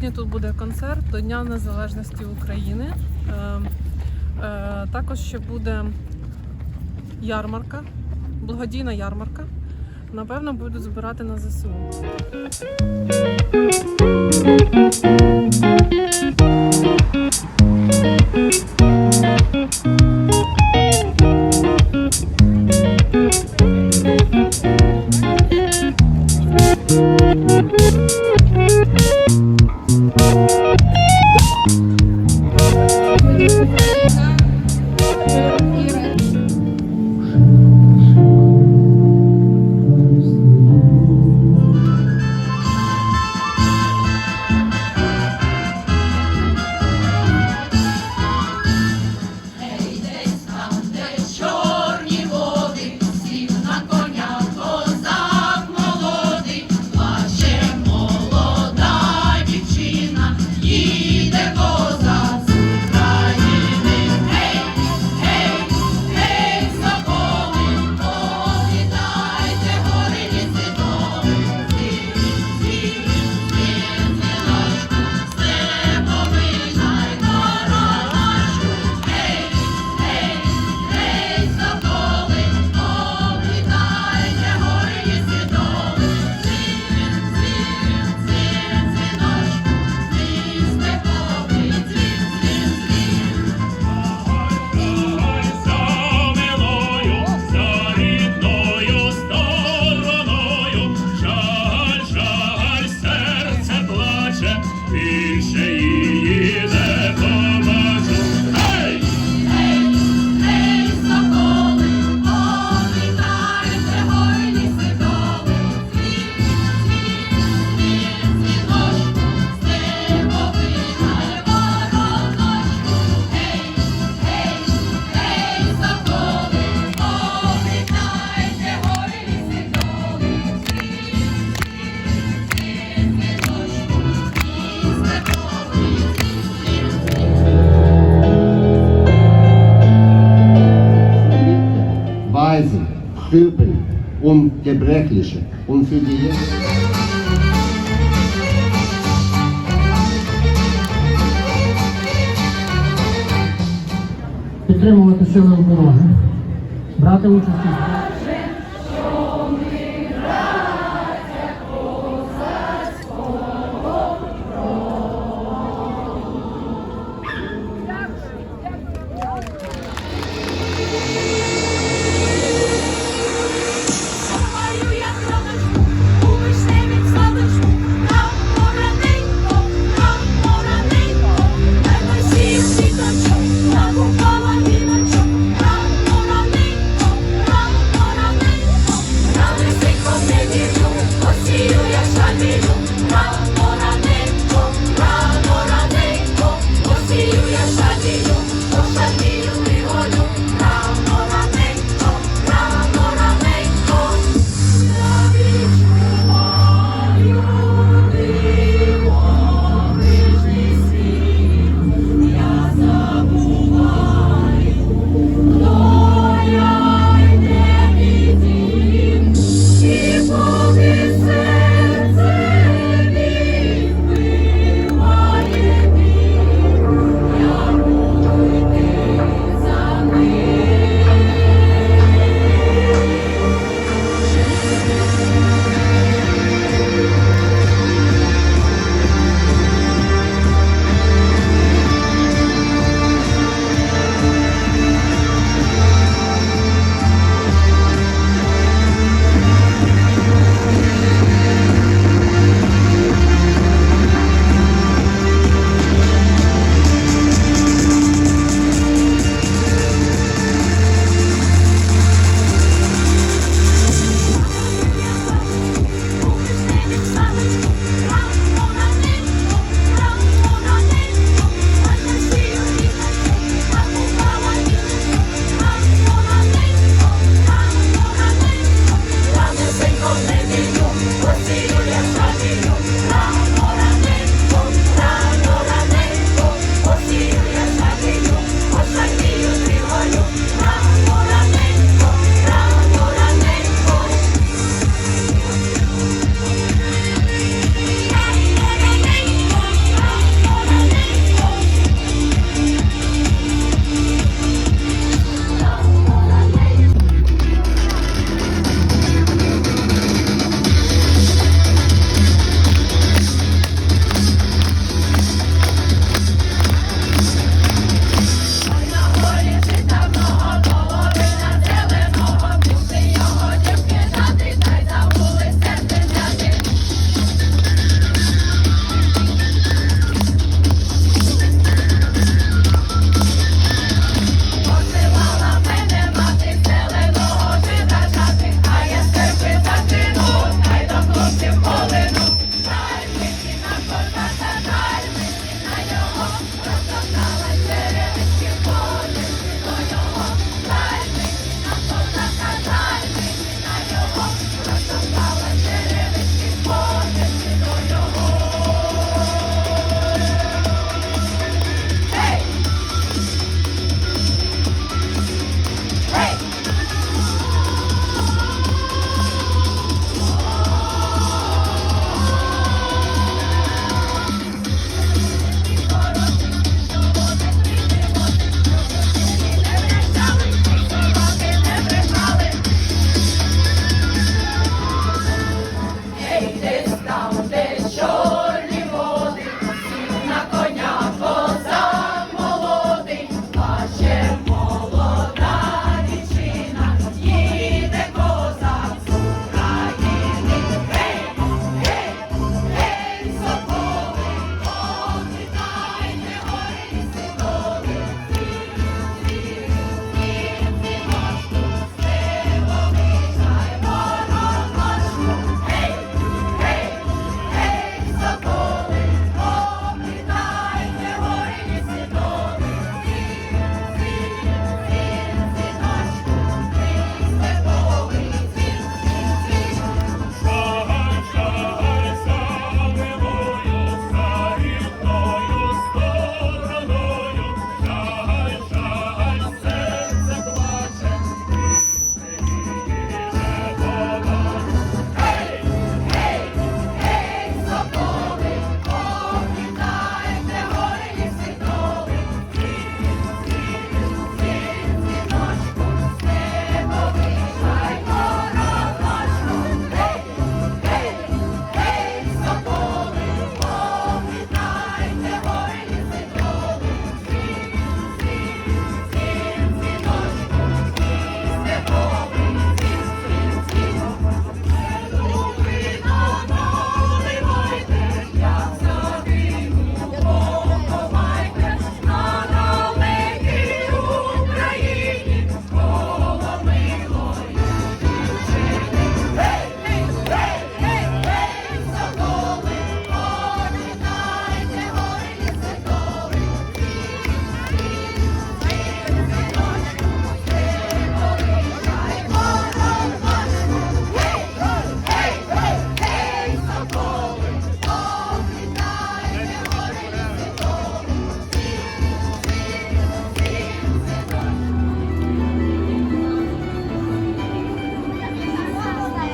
Сьогодні тут буде концерт до Дня Незалежності України. Ем, е, також ще буде ярмарка, благодійна ярмарка. Напевно, будуть збирати на ЗСУ. Stülpen um Gebrechliche und um für die Підтримувати сили оборони, брати участь. у.